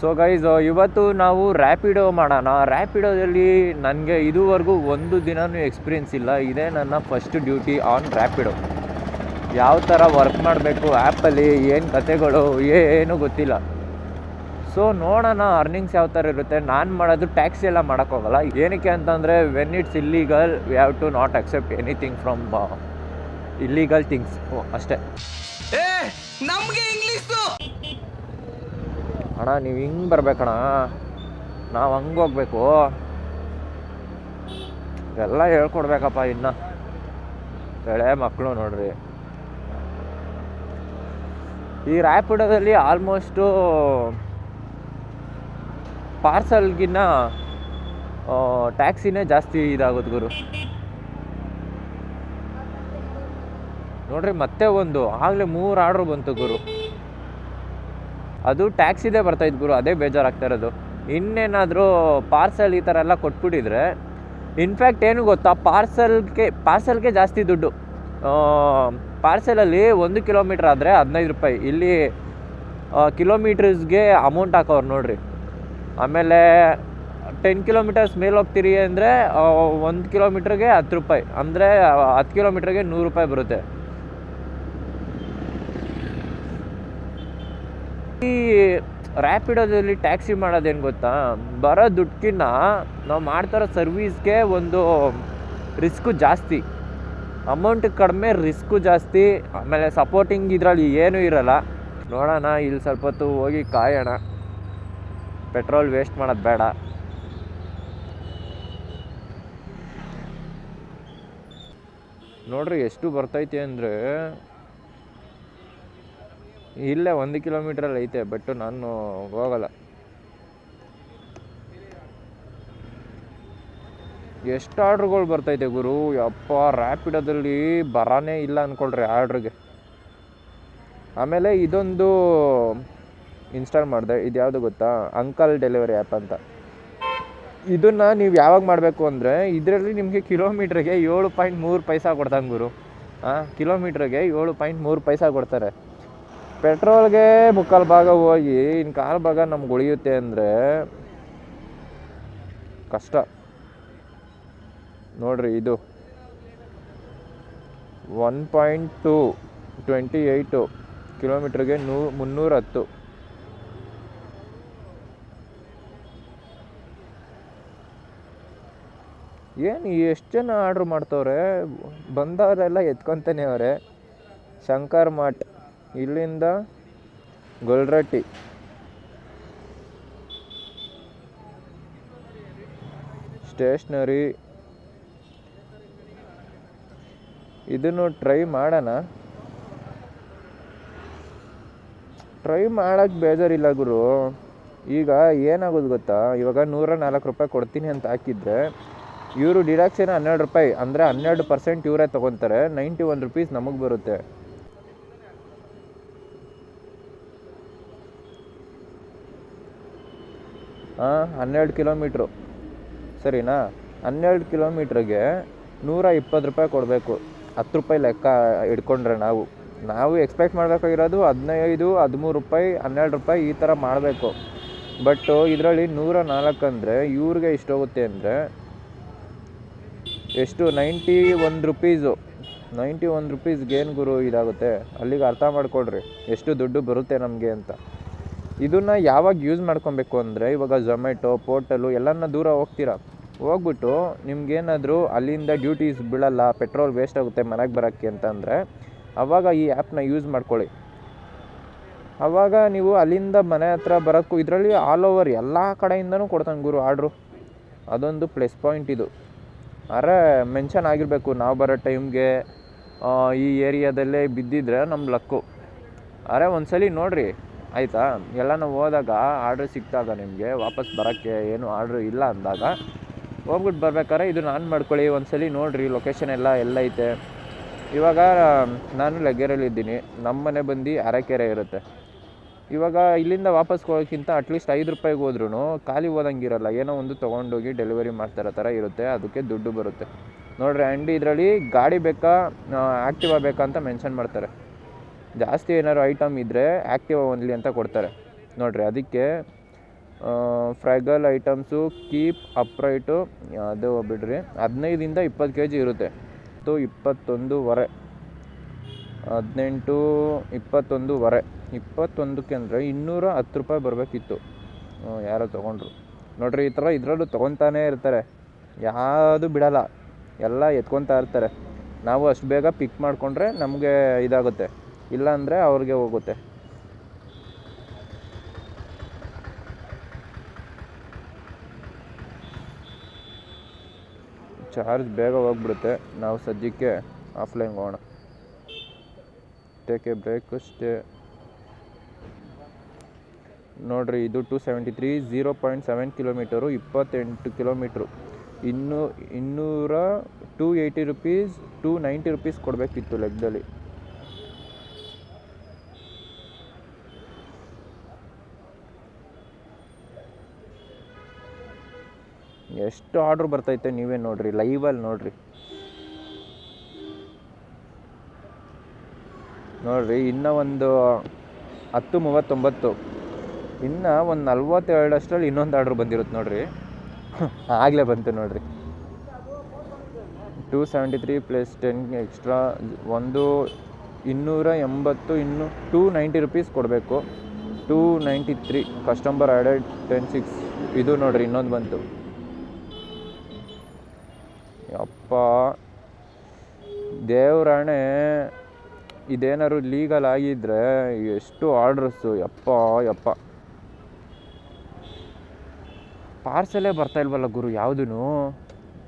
So guys ಇವತ್ತು ನಾವು ರ್ಯಾಪಿಡೋ ಮಾಡೋಣ. ರ್ಯಾಪಿಡೋದಲ್ಲಿ ನನಗೆ ಇದುವರೆಗೂ ಒಂದು ದಿನವೂ ಎಕ್ಸ್ಪೀರಿಯೆನ್ಸ್ ಇಲ್ಲ. ಇದೇ ನನ್ನ ಫಸ್ಟ್ ಡ್ಯೂಟಿ ಆನ್ ರ್ಯಾಪಿಡೋ ಯಾವ ಥರ ವರ್ಕ್ ಮಾಡಬೇಕು ಆ್ಯಪಲ್ಲಿ ಏನು ಕತೆಗಳು, ಏನು ಗೊತ್ತಿಲ್ಲ. ಸೊ ನೋಡೋಣ ಅರ್ನಿಂಗ್ಸ್ ಯಾವ ಥರ ಇರುತ್ತೆ. ನಾನು ಮಾಡೋದು ಟ್ಯಾಕ್ಸಿ ಎಲ್ಲ ಮಾಡೋಕ್ಕೋಗಲ್ಲ ಏನಕ್ಕೆ ಅಂತಂದರೆ when it's illegal we have to not accept anything from illegal things ಅಷ್ಟೇ. ಏ, ನಮ್ಗೆ ಅಣ್ಣ, ನೀವು ಹಿಂಗೆ ಬರ್ಬೇಕಣ್ಣ? ನಾವು ಹಂಗೆ ಹೋಗ್ಬೇಕು. ಎಲ್ಲ ಹೇಳ್ಕೊಡ್ಬೇಕಪ್ಪ ಇನ್ನು. ಎಳೆ ಮಕ್ಕಳು ನೋಡ್ರಿ. ಈ ರ್ಯಾಪಿಡೋದಲ್ಲಿ ಆಲ್ಮೋಸ್ಟು ಪಾರ್ಸಲ್ಗಿನ್ನ ಟ್ಯಾಕ್ಸಿನೇ ಜಾಸ್ತಿ ಇದಾಗೋದು ಗುರು. ನೋಡ್ರಿ, ಮತ್ತೆ ಒಂದು, ಆಗಲೇ ಮೂರು ಆರ್ಡ್ರ್ ಬಂತು ಗುರು. ಅದು ಟ್ಯಾಕ್ಸಿದೇ ಬರ್ತಾಯಿತ್ತು ಗುರು, ಅದೇ ಬೇಜಾರಾಗ್ತಾ ಇರೋದು. ಇನ್ನೇನಾದರೂ ಪಾರ್ಸಲ್ ಈ ಥರ ಎಲ್ಲ ಕೊಟ್ಬಿಟ್ಟಿದ್ರೆ ಇನ್ಫ್ಯಾಕ್ಟ್ ಏನು ಗೊತ್ತಾ ಪಾರ್ಸಲ್ಗೆ ಪಾರ್ಸಲ್ಗೆ ಜಾಸ್ತಿ ದುಡ್ಡು. ಪಾರ್ಸಲಲ್ಲಿ ಒಂದು ಕಿಲೋಮೀಟ್ರ್ ಆದರೆ ಹದಿನೈದು ರೂಪಾಯಿ. ಇಲ್ಲಿ ಕಿಲೋಮೀಟರ್ಸ್ಗೆ ಅಮೌಂಟ್ ಹಾಕೋರು ನೋಡ್ರಿ. ಆಮೇಲೆ ಟೆನ್ ಕಿಲೋಮೀಟರ್ಸ್ ಮೇಲೆ ಹೋಗ್ತೀರಿ ಅಂದರೆ ಒಂದು ಕಿಲೋಮೀಟ್ರಿಗೆ ಹತ್ತು ರೂಪಾಯಿ. ಅಂದರೆ ಹತ್ತು ಕಿಲೋಮೀಟ್ರಿಗೆ ನೂರು ರೂಪಾಯಿ ಬರುತ್ತೆ. ಈ ರ್ಯಾಪಿಡೋದಲ್ಲಿ ಟ್ಯಾಕ್ಸಿ ಮಾಡೋದೇನು ಗೊತ್ತಾ? ಬರೋ ದುಡ್ಡಿನ ನಾವು ಮಾಡ್ತಾರೋ ಸರ್ವೀಸ್ಗೆ ಒಂದು ರಿಸ್ಕು ಜಾಸ್ತಿ. ಅಮೌಂಟ್ ಕಡಿಮೆ ರಿಸ್ಕು ಜಾಸ್ತಿ. ಆಮೇಲೆ ಸಪೋರ್ಟಿಂಗ್ ಇದರಲ್ಲಿ ಏನೂ ಇರಲ್ಲ. ನೋಡೋಣ ಇಲ್ಲಿ ಸ್ವಲ್ಪ ಹೊತ್ತು ಹೋಗಿ ಕಾಯೋಣ. ಪೆಟ್ರೋಲ್ ವೇಸ್ಟ್ ಮಾಡೋದು ಬೇಡ. ನೋಡ್ರಿ, ಎಷ್ಟು ಬರ್ತೈತೆ ಅಂದರೆ ಇಲ್ಲೇ ಒಂದು ಕಿಲೋಮೀಟ್ರಲ್ಲಿ ಐತೆ ಬಟ್ ನಾನು ಹೋಗಲ್ಲ. ಎಷ್ಟು ಆರ್ಡ್ರ್ಗಳು ಬರ್ತೈತೆ ಗುರು? ಯಪ್ಪ ರ್ಯಾಪಿಡೋದಲ್ಲಿ ಬರಾನೇ ಇಲ್ಲ ಅಂದ್ಕೊಳ್ರಿ ಆರ್ಡ್ರಿಗೆ. ಆಮೇಲೆ ಇದೊಂದು ಇನ್ಸ್ಟಾಲ್ ಮಾಡಿದೆ, ಇದು ಯಾವುದು ಗೊತ್ತಾ? ಅಂಕಲ್ ಡೆಲಿವರಿ ಆ್ಯಪ್ ಅಂತ. ಇದನ್ನು ನೀವು ಯಾವಾಗ ಮಾಡಬೇಕು ಅಂದರೆ, ಇದರಲ್ಲಿ ನಿಮಗೆ ಕಿಲೋಮೀಟ್ರಿಗೆ ಏಳು ಪಾಯಿಂಟ್ ಮೂರು ಪೈಸಾ ಕೊಡ್ತಾನೆ ಗುರು. ಹಾಂ ಕಿಲೋಮೀಟ್ರಿಗೆ ಏಳು ಪಾಯಿಂಟ್ ಮೂರು ಪೈಸಾ ಕೊಡ್ತಾರೆ. ಪೆಟ್ರೋಲ್ಗೆ ಮುಕ್ಕಾಲು ಭಾಗ ಹೋಗಿ ಇನ್ನು ಕಾಲು ಭಾಗ ನಮ್ಗೆ ಉಳಿಯುತ್ತೆ ಅಂದರೆ ಕಷ್ಟ. ನೋಡ್ರಿ ಇದು. One point two, twenty eight ಕಿಲೋಮೀಟ್ರಿಗೆ ನೂ, ಮುನ್ನೂರ ಹತ್ತು. ಏನು ಎಷ್ಟು ಜನ ಆರ್ಡ್ರ್ ಮಾಡ್ತವ್ರೆ? ಬಂದವರೆಲ್ಲ ಎತ್ಕೊತಾನೆ ಅವರೆ. ಶಂಕರ್ ಮಠ್. ಇಲ್ಲಿಂದ ಗೊಲ್ರಟ್ಟಿ. ಸ್ಟೇಷ್ನರಿ. ಇದನ್ನು ಟ್ರೈ ಮಾಡೋಣ. ಟ್ರೈ ಮಾಡೋಕ್ಕೆ ಬೇಜಾರಿಲ್ಲ ಗುರು. ಈಗ ಏನಾಗೋದು ಗೊತ್ತಾ? ಇವಾಗ ನೂರ ನಾಲ್ಕು ರೂಪಾಯಿ ಕೊಡ್ತೀನಿ ಅಂತ ಹಾಕಿದ್ರೆ ಇವರು ಡಿಡಕ್ಷನ್ ಹನ್ನೆರಡು ರೂಪಾಯಿ, ಅಂದರೆ ಹನ್ನೆರಡು ಪರ್ಸೆಂಟ್ ಇವರೇ ತೊಗೊತಾರೆ. ನೈಂಟಿ ಒನ್ ರುಪೀಸ್ ನಮಗೆ ಬರುತ್ತೆ. ಹನ್ನೆರಡು ಕಿಲೋಮೀಟ್ರು. ಸರಿನಾ? ಹನ್ನೆರಡು ಕಿಲೋಮೀಟ್ರಿಗೆ ನೂರ ಇಪ್ಪತ್ತು ರೂಪಾಯಿ ಕೊಡಬೇಕು. ಹತ್ತು ರೂಪಾಯಿ ಲೆಕ್ಕ ಇಟ್ಕೊಂಡ್ರೆ ನಾವು. ನಾವು ಎಕ್ಸ್ಪೆಕ್ಟ್ ಮಾಡಬೇಕಾಗಿರೋದು ಹದಿನೈದು, ಹದಿಮೂರು ರೂಪಾಯಿ, ಹನ್ನೆರಡು ರೂಪಾಯಿ ಈ ಥರ ಮಾಡಬೇಕು. ಬಟ್ ಇದರಲ್ಲಿ ನೂರ ನಾಲ್ಕು ಅಂದರೆ ಇವ್ರಿಗೆ ಹೋಗುತ್ತೆ ಅಂದರೆ ಎಷ್ಟು? ನೈಂಟಿ ಒಂದು ರುಪೀಸು. ನೈಂಟಿ ಒನ್ ರುಪೀಸ್ಗೆ ಏನು ಗುರು ಇದಾಗುತ್ತೆ? ಅಲ್ಲಿಗೆ ಅರ್ಥ ಮಾಡಿಕೊಡ್ರಿ ಎಷ್ಟು ದುಡ್ಡು ಬರುತ್ತೆ ನಮಗೆ ಅಂತ. ಇದನ್ನು ಯಾವಾಗ ಯೂಸ್ ಮಾಡ್ಕೊಬೇಕು ಅಂದರೆ ಇವಾಗ ಝೊಮ್ಯಾಟೊ ಪೋರ್ಟಲು ಎಲ್ಲನ ದೂರ ಹೋಗ್ತೀರಾ? ಹೋಗ್ಬಿಟ್ಟು ನಿಮ್ಗೇನಾದರೂ ಅಲ್ಲಿಂದ ಡ್ಯೂಟೀಸ್ ಬೀಳಲ್ಲ ಪೆಟ್ರೋಲ್ ವೇಸ್ಟ್ ಆಗುತ್ತೆ ಮನೆಗೆ ಬರೋಕ್ಕೆ ಅಂತಂದರೆ ಆವಾಗ ಈ ಆ್ಯಪ್ನ ಯೂಸ್ ಮಾಡ್ಕೊಳ್ಳಿ. ಆವಾಗ ನೀವು ಅಲ್ಲಿಂದ ಮನೆ ಹತ್ರ ಬರೋಕ್ಕೂ ಇದರಲ್ಲಿ ಆಲ್ ಓವರ್ ಎಲ್ಲ ಕಡೆಯಿಂದನೂ ಕೊಡ್ತಾನೆ ಗುರು ಆರ್ಡ್ರು ಅದೊಂದು ಪ್ಲಸ್ ಪಾಯಿಂಟ್ ಇದು. ಅರೆ ಮೆನ್ಷನ್ ಆಗಿರಬೇಕು, ನಾವು ಬರೋ ಟೈಮ್ಗೆ ಈ ಏರಿಯಾದಲ್ಲೇ ಬಿದ್ದಿದ್ರೆ ನಮ್ಮ ಲಕ್ಕು ಅರೆ, ಒಂದ್ಸಲಿ ನೋಡಿರಿ ಆಯಿತಾ? ಎಲ್ಲ ನಾವು ಹೋದಾಗ ಆರ್ಡ್ರ್ ಸಿಕ್ಕಿದಾಗ ನಿಮಗೆ ವಾಪಸ್ ಬರೋಕ್ಕೆ ಏನು ಆರ್ಡ್ರ್ ಇಲ್ಲ ಅಂದಾಗ ಹೋಗ್ಬಿಟ್ಟು ಬರ್ಬೇಕಾದ್ರೆ ಇದು ನಾನು ಮಾಡ್ಕೊಳ್ಳಿ, ಒಂದ್ಸಲಿ ನೋಡಿರಿ ಲೊಕೇಶನ್ ಎಲ್ಲ ಎಲ್ಲೈತೆ. ಇವಾಗ ನಾನು ಲಗ್ಗೆರೆಯಲ್ಲಿದ್ದೀನಿ ನಮ್ಮ ಮನೆ ಬಂದು ಅರಕೆರೆ ಇರುತ್ತೆ. ಇವಾಗ ಇಲ್ಲಿಂದ ವಾಪಸ್ ಹೋಗೋಕ್ಕಿಂತ ಅಟ್ಲೀಸ್ಟ್ ಐದು ರೂಪಾಯಿಗೆ ಹೋದ್ರೂ ಖಾಲಿ ಹೋದಂಗಿರಲ್ಲ. ಏನೋ ಒಂದು ತೊಗೊಂಡೋಗಿ ಡೆಲಿವರಿ ಮಾಡ್ತಾರೋ ಥರ ಇರುತ್ತೆ. ಅದಕ್ಕೆ ದುಡ್ಡು ಬರುತ್ತೆ. ನೋಡ್ರಿ ಆ್ಯಂಡ್ ಇದರಲ್ಲಿ ಗಾಡಿ ಬೇಕಾ ಆ್ಯಕ್ಟಿವಾ ಬೇಕಾ ಅಂತ ಮೆನ್ಷನ್ ಮಾಡ್ತಾರೆ. ಜಾಸ್ತಿ ಏನಾದ್ರು ಐಟಮ್ ಇದ್ದರೆ ಆ್ಯಕ್ಟಿವಾ ಓನ್ಲಿ ಅಂತ ಕೊಡ್ತಾರೆ. ನೋಡಿರಿ, ಅದಕ್ಕೆ ಫ್ರೈಗಲ್ ಐಟಮ್ಸು ಕೀಪ್ ಅಪ್ರೈಟು ಅದು ಬಿಡ್ರಿ. ಹದಿನೈದಿಂದ ಇಪ್ಪತ್ತು ಕೆ ಜಿ ಇರುತ್ತೆ ಮತ್ತು ಇಪ್ಪತ್ತೊಂದೂವರೆ ಹದಿನೆಂಟು ಇಪ್ಪತ್ತೊಂದೂವರೆ ಇಪ್ಪತ್ತೊಂದಕ್ಕೆ ಅಂದರೆ ಇನ್ನೂರ ಹತ್ತು ರೂಪಾಯಿ ಬರಬೇಕಿತ್ತು. ಯಾರೋ ತೊಗೊಂಡ್ರು. ನೋಡ್ರಿ, ಈ ಥರ ಇದರಲ್ಲೂ ತೊಗೊತಾನೇ ಇರ್ತಾರೆ. ಯಾವುದು ಬಿಡಲ್ಲ. ಎಲ್ಲ ಎತ್ಕೊತಾ ಇರ್ತಾರೆ. ನಾವು ಅಷ್ಟು ಬೇಗ ಪಿಕ್ ಮಾಡಿಕೊಂಡ್ರೆ ನಮಗೆ ಇದಾಗುತ್ತೆ. ಇಲ್ಲಾಂದರೆ ಅವ್ರಿಗೆ ಹೋಗುತ್ತೆ. ಚಾರ್ಜ್ ಬೇಗ ಹೋಗ್ಬಿಡುತ್ತೆ. ನಾವು ಸದ್ಯಕ್ಕೆ ಆಫ್ಲೈನ್ ಹೋಗೋಣ. ಟೇಕ್ ಬ್ರೇಕ್ ಸ್ಟೇ ನೋಡ್ರಿ, ಇದು two seventy three zero point seven kilometre ಇಪ್ಪತ್ತೆಂಟು ಕಿಲೋಮೀಟ್ರು ಇನ್ನೂ, ಇನ್ನೂರ two eighty rupees two ninety rupees ಕೊಡಬೇಕಿತ್ತು ಲೆಕ್ಕದಲ್ಲಿ ಎಷ್ಟು ಆರ್ಡ್ರ್ ಬರ್ತೈತೆ ನೀವೇ ನೋಡ್ರಿ, ಲೈವಲ್ಲಿ ನೋಡ್ರಿ. ನೋಡ್ರಿ, ಇನ್ನೂ ಒಂದು ಹತ್ತು ಮೂವತ್ತೊಂಬತ್ತು, ಇನ್ನು ಒಂದು ನಲ್ವತ್ತೆರಡಷ್ಟರಲ್ಲಿ ಇನ್ನೊಂದು ಆರ್ಡ್ರ್ ಬಂದಿರುತ್ತೆ ನೋಡ್ರಿ. ಆಗಲೇ ಬಂತು ನೋಡ್ರಿ. Two seventy three plus ten extra, ಒಂದು ಇನ್ನೂರ ಎಂಬತ್ತು, ಇನ್ನು ಟೂ ನೈಂಟಿ ರುಪೀಸ್ ಕೊಡಬೇಕು. Two ninety three, customer added ten six, ಇದು ನೋಡ್ರಿ, ಇನ್ನೊಂದು ಬಂತು. ಯಪ್ಪ ದೇವ್ರಾಣೆ, ಇದೇನಾದ್ರು ಲೀಗಲ್ ಆಗಿದ್ರೆ ಎಷ್ಟು ಆರ್ಡ್ರಸ್ಸು ಯಪ್ಪ ಯಪ್ಪ. ಪಾರ್ಸಲೇ ಬರ್ತಾ ಇಲ್ವಲ್ಲ ಗುರು ಯಾವುದೂ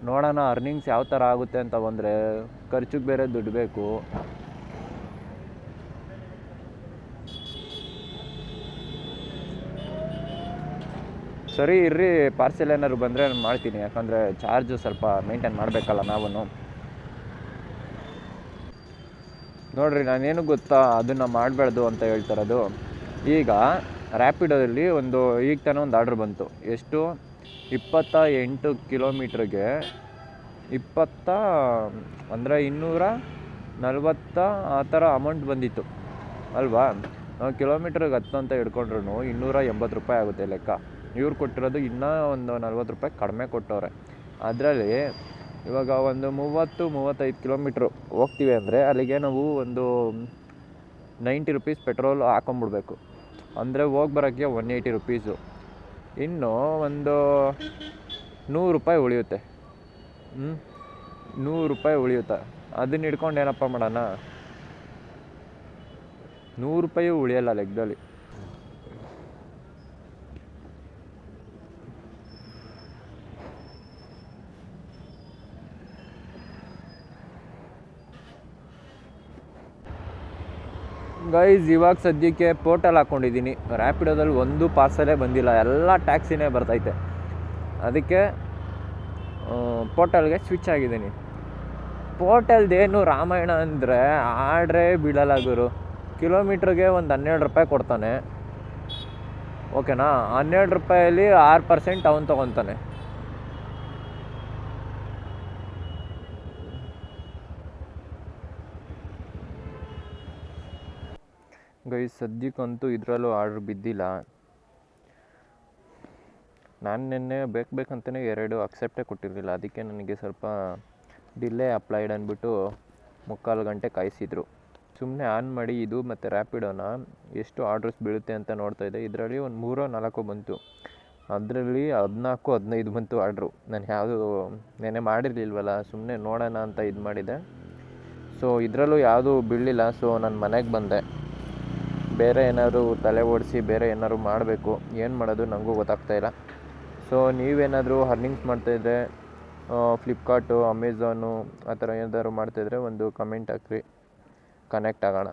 ನೋಡೋಣ ಅರ್ನಿಂಗ್ಸ್ ಯಾವ ಥರ ಆಗುತ್ತೆ ಅಂತ ಬಂದರೆ ಖರ್ಚಿಗೆ ಬೇರೆ ದುಡ್ಡು ಬೇಕು. ಸರಿ, ಇರ್ರಿ ಪಾರ್ಸೆಲ್ ಏನಾದ್ರು ಬಂದರೆ ನಾನು ಮಾಡ್ತೀನಿ. ಯಾಕಂದರೆ ಚಾರ್ಜು ಸ್ವಲ್ಪ ಮೇಂಟೈನ್ ಮಾಡಬೇಕಲ್ಲ ನಾವು ನೋಡಿರಿ, ನಾನೇನು ಗೊತ್ತಾ? ಅದನ್ನು ಮಾಡಬಾರ್ದು ಅಂತ ಹೇಳ್ತಾರದು. ಈಗ ರ್ಯಾಪಿಡೋದಲ್ಲಿ ಒಂದು, ಈಗ ತಾನೇ ಒಂದು ಆರ್ಡ್ರ್ ಬಂತು. ಎಷ್ಟು? ಇಪ್ಪತ್ತ ಎಂಟು ಕಿಲೋಮೀಟ್ರಿಗೆ ಇಪ್ಪತ್ತ, ಅಂದರೆ ಇನ್ನೂರ ನಲ್ವತ್ತ ಆ ಥರ ಅಮೌಂಟ್ ಬಂದಿತ್ತು. ಅಲ್ವಾ? ನಾವು ಕಿಲೋಮೀಟ್ರಿಗೆ ಹತ್ತು ಅಂತ ಹಿಡ್ಕೊಂಡ್ರು ಇನ್ನೂರ ಎಂಬತ್ತು ರೂಪಾಯಿ ಆಗುತ್ತೆ ಲೆಕ್ಕ. ಇವ್ರು ಕೊಟ್ಟಿರೋದು ಇನ್ನೂ ಒಂದು ನಲ್ವತ್ತು ರೂಪಾಯಿ ಕಡಿಮೆ ಕೊಟ್ಟವ್ರೆ. ಅದರಲ್ಲಿ ಇವಾಗ ಒಂದು ಮೂವತ್ತು, ಮೂವತ್ತೈದು ಕಿಲೋಮೀಟ್ರು ಹೋಗ್ತೀವಿ ಅಂದರೆ ಅಲ್ಲಿಗೆ ನಾವು ಒಂದು ನೈಂಟಿ ರುಪೀಸ್ ಪೆಟ್ರೋಲ್ ಹಾಕೊಂಬಿಡ್ಬೇಕು. ಅಂದರೆ ಹೋಗಿ ಬರೋಕ್ಕೆ ಒನ್ ಏಯ್ಟಿ ರುಪೀಸು. ಇನ್ನು ಒಂದು ನೂರು ರೂಪಾಯಿ ಉಳಿಯುತ್ತೆ. ಹ್ಞೂ ನೂರು ರೂಪಾಯಿ ಉಳಿಯುತ್ತೆ? ಅದನ್ನ ಹಿಡ್ಕೊಂಡು ಏನಪ್ಪ ಮಾಡೋಣ? ನೂರು ರೂಪಾಯಿ ಉಳಿಯಲ್ಲ ಲೆಕ್ಕದಲ್ಲಿ ಗೈಸ್ ಇವಾಗ ಸದ್ಯಕ್ಕೆ ಪೋರ್ಟಲ್ ಹಾಕ್ಕೊಂಡಿದ್ದೀನಿ ರ್ಯಾಪಿಡೋದಲ್ಲಿ ಒಂದು ಪಾರ್ಸಲೇ ಬಂದಿಲ್ಲ. ಎಲ್ಲ ಟ್ಯಾಕ್ಸಿನೇ ಬರ್ತೈತೆ. ಅದಕ್ಕೆ ಪೋರ್ಟಲ್ಗೆ ಸ್ವಿಚ್ ಆಗಿದ್ದೀನಿ. ಪೋರ್ಟಲ್ದೇನು ರಾಮಾಯಣ ಅಂದರೆ ಆಡ್ರೇ ಬೀಳಲ್ಲ ಗುರು. ಕಿಲೋಮೀಟ್ರಿಗೆ ಒಂದು ಹನ್ನೆರಡು ರೂಪಾಯಿ ಕೊಡ್ತಾನೆ. ಓಕೆನಾ ಹನ್ನೆರಡು ರೂಪಾಯಲ್ಲಿ ಆರು ಪರ್ಸೆಂಟ್ ಅವನು ತೊಗೊತಾನೆ. ಗೈಸ್ ಸದ್ಯಕ್ಕಂತೂ ಇದರಲ್ಲೂ ಆರ್ಡ್ರ್ ಬಿದ್ದಿಲ್ಲ. ನಾನು ನಿನ್ನೆ ಬೇಕು ಬೇಕಂತಲೇ ಎರಡು ಅಕ್ಸೆಪ್ಟೇ ಕೊಟ್ಟಿರಲಿಲ್ಲ. ಅದಕ್ಕೆ ನನಗೆ ಸ್ವಲ್ಪ ಡಿಲೇ ಅಪ್ಲೈಡ್ ಅಂದ್ಬಿಟ್ಟು ಮುಕ್ಕಾಲು ಗಂಟೆ ಕಾಯಿಸಿದ್ರು. ಸುಮ್ಮನೆ ಆನ್ ಮಾಡಿ ಇದು ಮತ್ತು ರ್ಯಾಪಿಡೋನ ಎಷ್ಟು ಆರ್ಡ್ರಸ್ ಬೀಳುತ್ತೆ ಅಂತ ನೋಡ್ತಾ ಇದ್ದೆ. ಇದರಲ್ಲಿ ಒಂದು ಮೂರೋ ನಾಲ್ಕು ಬಂತು. ಅದರಲ್ಲಿ ಹದಿನಾಲ್ಕು ಹದಿನೈದು ಬಂತು ಆರ್ಡ್ರು. ನಾನು ಯಾವುದು ನೆನೆ ಮಾಡಿರಲಿಲ್ವಲ್ಲ ಸುಮ್ಮನೆ ನೋಡೋಣ ಅಂತ ಇದು ಮಾಡಿದೆ. ಸೊ ಇದರಲ್ಲೂ ಯಾವುದೂ ಬೀಳಲಿಲ್ಲ. ಸೊ ನಾನು ಮನೆಗೆ ಬಂದೆ. ಬೇರೆ ಏನಾದರೂ ತಲೆ ಓಡಿಸಿ ಬೇರೆ ಏನಾದ್ರು ಮಾಡಬೇಕು, ಏನು ಮಾಡೋದು ನನಗೂ ಗೊತ್ತಾಗ್ತಾ ಇಲ್ಲ. ಸೊ ನೀವೇನಾದರೂ ಅರ್ನಿಂಗ್ಸ್ ಮಾಡ್ತಾಯಿದ್ರೆ ಫ್ಲಿಪ್ಕಾರ್ಟು ಅಮೆಝಾನು ಆ ಥರ ಏನಾದರೂ ಮಾಡ್ತಾಯಿದ್ರೆ ಒಂದು ಕಮೆಂಟ್ ಹಾಕ್ರಿ. ಕನೆಕ್ಟ್ ಆಗೋಣ.